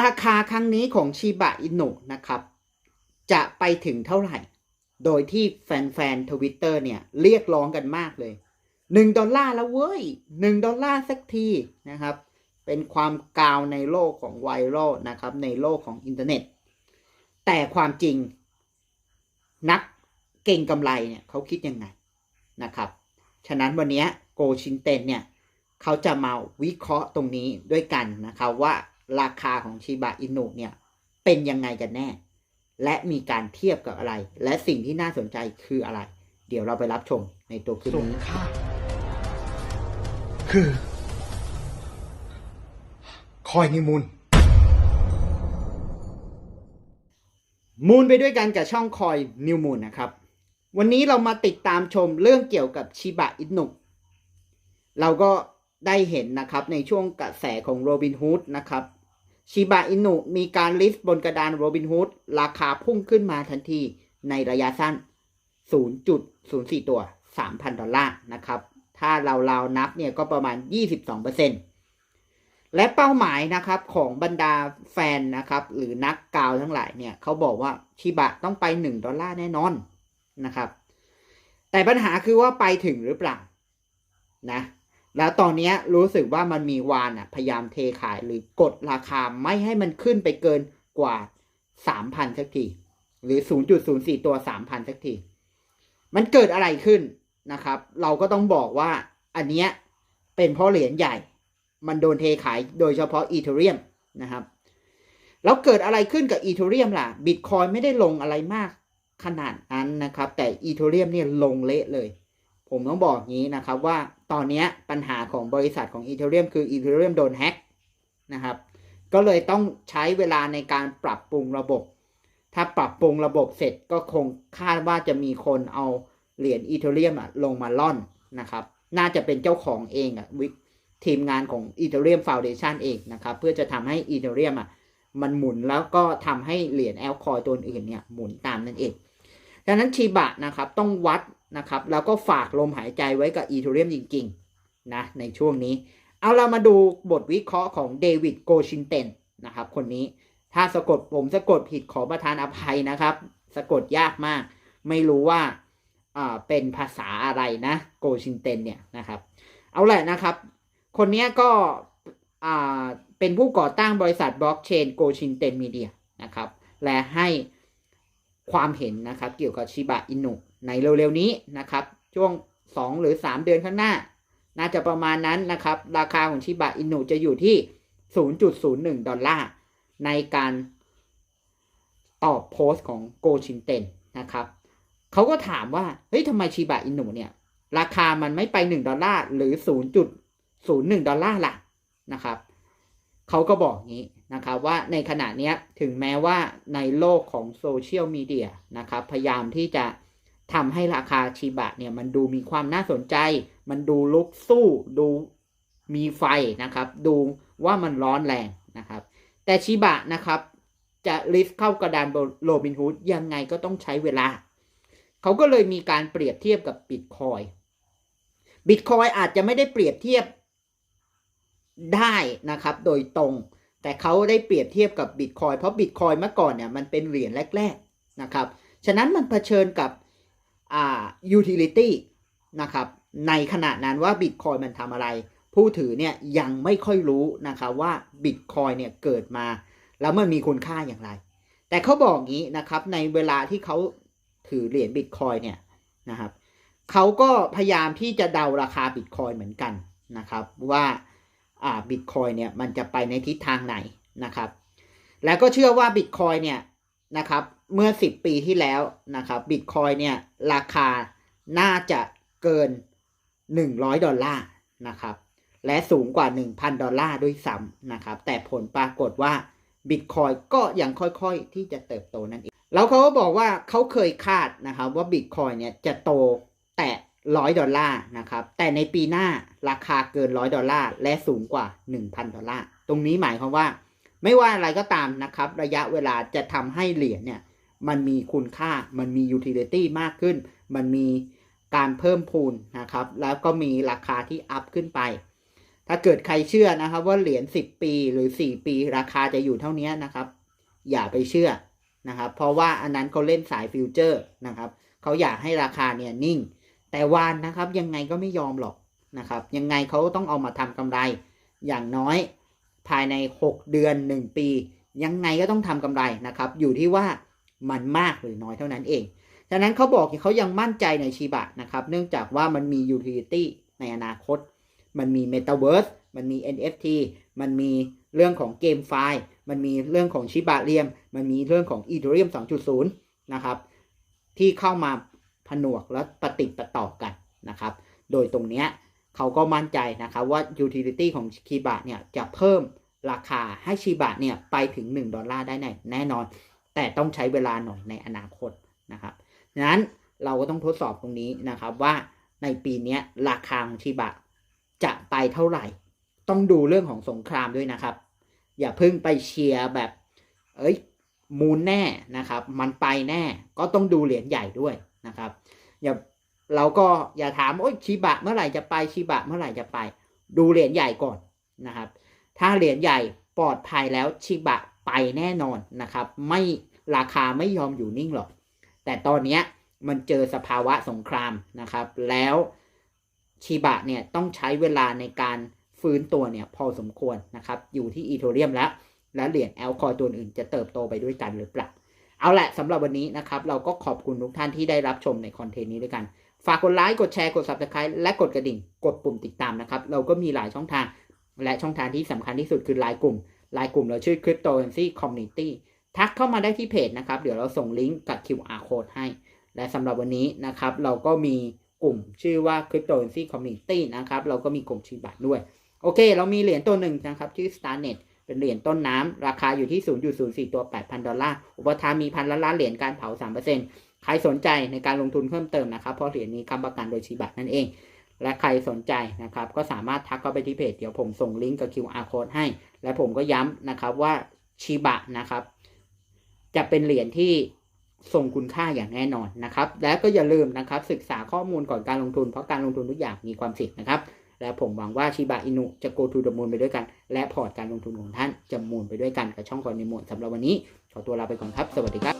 ราคาครั้งนี้ของชิบะอินุนะครับ จะไปถึงเท่าไหร่ โดยที่แฟนๆทวิตเตอร์เนี่ย เรียกร้องกันมากเลยหนึ่งดอลลาร์แล้วเว้ยหนึ่งดอลลาร์สักทีนะครับ เป็นความกาวในโลกของไวรัลนะครับ ในโลกของอินเทอร์เน็ต แต่ความจริง นักเก่งกำไรเนี่ยเขาคิดยังไงนะครับ ฉะนั้นวันนี้โกชินเตนเนี่ย เขาจะมาวิเคราะห์ตรงนี้ด้วยกันนะครับว่า ราคาของชิบะอินุเนี่ยเป็นยังไงกันแน่ และมีการเทียบกับอะไร และสิ่งที่น่าสนใจคืออะไร เดี๋ยวเราไปรับชมในตัวคลิปสงนี้ครามคือคอยนิมูลมูลไปด้วยกันกับช่องคอยนิวมูลนะครับ วันนี้เรามาติดตามชมเรื่องเกี่ยวกับชิบะอินุเราก็ได้เห็นนะครับในช่วงกระแสของโรบินฮูดนะครับ ชิบะอินุมีการลิสต์บนกระดานโรบินฮูดราคาพุ่งขึ้นมาทันทีในระยะสั้น 0.04 ตัว 3,000 ดอลลาร์นะครับ ถ้าเราเรานับเนี่ยก็ประมาณ 22%และเป้าหมายนะครับของบรรดาแฟนนะครับ หรือนักกาวทั้งหลายเนี่ยเขาบอกว่าชิบะต้องไป 1 ดอลลาร์แน่นอนนะครับ แต่ปัญหาคือว่าไปถึงหรือเปล่านะ แล้วตอนนี้รู้สึกว่ามันมีวานอะพยายามเทขายหรือกดราคาไม่ให้มันขึ้นไปเกินกว่า 3,000 สักที หรือ 0.04 ตัว 3,000 สักที มันเกิดอะไรขึ้นนะครับ เราก็ต้องบอกว่าอันเนี้ยเป็นเพราะเหรียญใหญ่ มันโดนเทขายโดยเฉพาะอีเทเรียมนะครับ แล้วเกิดอะไรขึ้นกับอีเทเรียมล่ะบิตคอยไม่ได้ลงอะไรมากขนาดนั้นนะครับ แต่อีเทเรียมเนี่ยลงเละเลย ผมต้องบอกงี้นะครับว่าตอนนี้ปัญหาของบริษัทของอีเทเรียมคืออีเทเรียมโดนแฮ็กนะครับ ก็เลยต้องใช้เวลาในการปรับปรุงระบบ ถ้าปรับปรุงระบบเสร็จก็คงคาดว่าจะมีคนเอาเหรียญอีเทเรียมอะลงมาล่อนนะครับ น่าจะเป็นเจ้าของเองอะวิทีมงานของอีเทเรียมฟาวเดชันเองนะครับ เพื่อจะทำให้อีเทเรียมอะมันหมุนแล้วก็ทำให้เหรียญแอลคอยตัวอื่นเนี่ยหมุนตามนั่นเองดังนั้นชีบะนะครับต้องวัด นะครับแล้วก็ฝากลมหายใจไว้กับอีเทเรียมจริงๆนะในช่วงนี้ เอาเรามาดูบทวิเคราะห์ของเดวิดโกชินเตนนะครับคนนี้ถ้าสะกดผมสะกดผิดขอประทานอภัยนะครับ สะกดยากมาก ไม่รู้ว่าอ่าเป็นภาษาอะไรนะโกชินเตนเนี่ยนะครับ เอาแหละนะครับ คนนี้ก็อ่าเป็นผู้ก่อตั้งบริษัทบล็อกเชนโกชินเตนมีเดียนะครับ และให้ความเห็นนะครับเกี่ยวกับชิบะอินุ ในเร็วๆนี้นะครับ ช่วง 2 หรือ 3 เดือนข้างหน้า น่าจะประมาณนั้นนะครับ ราคาของชิบะอินุจะอยู่ที่ 0.01 ดอลลาร์ ในการตอบโพสต์ของโกชินเตนนะครับเขาก็ถามว่า เฮ้ยทำไมชิบะอินุเนี่ย ราคามันไม่ไป 1 ดอลลาร์ หรือ 0.01 ดอลลาร์ล่ะนะครับเขาก็บอกงี้นะครับว่าในขณะนี้ถึงแม้ว่าในโลกของโซเชียลมีเดียนะครับ พยายามที่จะ ทำให้ราคาชิบะเนี่ยมันดูมีความน่าสนใจ มันดูลุกสู้ดูมีไฟนะครับ ดูว่ามันร้อนแรงนะครับ แต่ชิบะนะครับ จะลิฟต์เข้ากระดานโรบินฮูดยังไงก็ต้องใช้เวลา เขาก็เลยมีการเปรียบเทียบกับบิตคอยบิตคอยอาจจะไม่ได้เปรียบเทียบได้นะครับ โดยตรง แต่เขาได้เปรียบเทียบกับบิตคอยเพราะบิตคอยเมื่อก่อนเนี่ยมันเป็นเหรียญแรก ๆนะครับ ฉะนั้นมันเผชิญกับ อ่า utility นะครับในขณะนั้นว่าบิตคอยมันทำอะไร ผู้ถือเนี่ยยังไม่ค่อยรู้นะครับว่าบิตคอยเนี่ยเกิดมา แล้วมันมีคุณค่าอย่างไร แต่เขาบอกงี้นะครับในเวลาที่เขาถือเหรียญบิตคอยเนี่ยนะครับเขาก็พยายามที่จะเดาราคาบิตคอยเหมือนกันนะครับว่าอ่าบิตคอยเนี่ยมันจะไปในทิศทางไหนนะครับ แล้วก็เชื่อว่าบิตคอยเนี่ย นะครับ เมื่อ 10 ปีที่แล้วนะครับบิตคอยเนี่ยราคาน่าจะเกิน 100 ดอลลาร์นะครับ และสูงกว่า 1,000 ดอลลาร์ด้วยซ้ำนะครับ แต่ผลปรากฏว่าบิตคอยก็ยังค่อยๆที่จะเติบโตนั่นเอง แล้วเขาก็บอกว่าเขาเคยคาดนะครับว่าบิตคอยเนี่ยจะโตแตะร้อยดอลลาร์นะครับ แต่ในปีหน้าราคาเกินร้อยดอลลาร์และสูงกว่า 1,000 ดอลลาร์ ตรงนี้หมายความว่า ไม่ว่าอะไรก็ตามนะครับ ระยะเวลาจะทำให้เหรียญเนี่ยมันมีคุณค่ามันมี utility มากขึ้น มันมีการเพิ่มพูนนะครับ แล้วก็มีราคาที่อัพขึ้นไป ถ้าเกิดใครเชื่อนะครับว่าเหรียญ10 ปีหรือ 4 ปี ราคาจะอยู่เท่านี้นะครับ อย่าไปเชื่อนะครับ เพราะว่าอันนั้นเขาเล่นสายฟิวเจอร์นะครับเขาอยากให้ราคาเนี่ยนิ่ง แต่วานนะครับยังไงก็ไม่ยอมหรอกนะครับ ยังไงเขาต้องเอามาทำกำไรอย่างน้อย ภายใน 6 เดือน 1 ปี ยังไงก็ต้องทำกำไรนะครับ อยู่ที่ว่ามันมากหรือน้อยเท่านั้นเองฉะนั้นเขาบอกเขายังมั่นใจในชีบะนะครับ เนื่องจากว่ามันมี utility ในอนาคต มันมี Metaverse มันมี NFT มันมีเรื่องของเกมไฟล์ มันมีเรื่องของชิบะเรียม มันมีเรื่องของ Ethereum 2.0 นะครับ ที่เข้ามาผนวกและปฏิดปต่อกันนะครับ โดยตรงเนี้ย เขาก็มั่นใจนะครับว่า utility ของชิบะเนี่ยจะเพิ่มราคาให้ชิบะเนี่ยไปถึง 1 ดอลลาร์ได้แน่นอน แต่ต้องใช้เวลาหน่อยในอนาคตนะครับฉะนั้นเราก็ต้องทดสอบตรงนี้นะครับว่าในปีนี้ราคาของชิบะจะไปเท่าไหร่ ต้องดูเรื่องของสงครามด้วยนะครับ อย่าเพิ่งไปเชียร์แบบ เอ้ยมูลแน่นะครับ มันไปแน่ก็ต้องดูเหรียญใหญ่ด้วยนะครับ อย่า เราก็อย่าถามโอ้ยชิบะเมื่อไหร่จะไปชิบะเมื่อไหร่จะไป ดูเหรียญใหญ่ก่อนนะครับ ถ้าเหรียญใหญ่ปลอดภัยแล้วชิบะไปแน่นอนนะครับ ไม่ราคาไม่ยอมอยู่นิ่งหรอก แต่ตอนนี้มันเจอสภาวะสงครามนะครับ แล้วชิบะเนี่ยต้องใช้เวลาในการฟื้นตัวเนี่ยพอสมควรนะครับ อยู่ที่อีโทเรียมแล้ว และเหรียญแอลคอยตัวอื่นจะเติบโตไปด้วยกันหรือเปล่า เอาละสำหรับวันนี้นะครับ เราก็ขอบคุณทุกท่านที่ได้รับชมในคอนเทนต์นี้ด้วยกัน ฝากกดไลค์กดแชร์กด subscribe และกดกระดิ่ง กดปุ่มติดตามนะครับ เราก็มีหลายช่องทาง และช่องทางที่สำคัญที่สุดคือไลน์กลุ่มไลน์กลุ่มเราชื่อ Cryptocurrency Community ทักเข้ามาได้ที่เพจนะครับ เดี๋ยวเราส่งลิงก์กับ QR code ให้ และสำหรับวันนี้นะครับ เราก็มีกลุ่มชื่อว่า Cryptocurrency Community นะครับ เราก็มีกลุ่มชีบัตด้วย โอเค เรามีเหรียญตัวหนึ่งนะครับ ชื่อ Starnet เป็นเหรียญต้นน้ำ ราคาอยู่ที่ 0.04 ตัว 8,000 ดอลลาร์ อุปทานมีพันล้านล้านเหรียญ การเผา 3% ใครสนใจในการลงทุนเพิ่มเติมนะครับ เพราะเหรียญนี้ค้ำประกันโดยชีบัตนั่นเอง และใครสนใจนะครับ ก็สามารถทักเข้าไปที่เพจ เดี๋ยวผมส่งลิงก์กับ QR code ให้ และผมก็ย้ำนะครับว่าชีบะนะครับ จะเป็นเหรียญที่ทรงคุณค่าอย่างแน่นอนนะครับ และก็อย่าลืมนะครับ ศึกษาข้อมูลก่อนการลงทุน เพราะการลงทุนทุกอย่างมีความเสี่ยงนะครับ และผมหวังว่าชิบะอินุจะ go to the moon ไปด้วยกัน และพอร์ตการลงทุนของท่านจะมูนไปด้วยกันกับช่องคอนในมูลสำหรับวันนี้ ขอตัวลาไปก่อนครับ สวัสดีครับ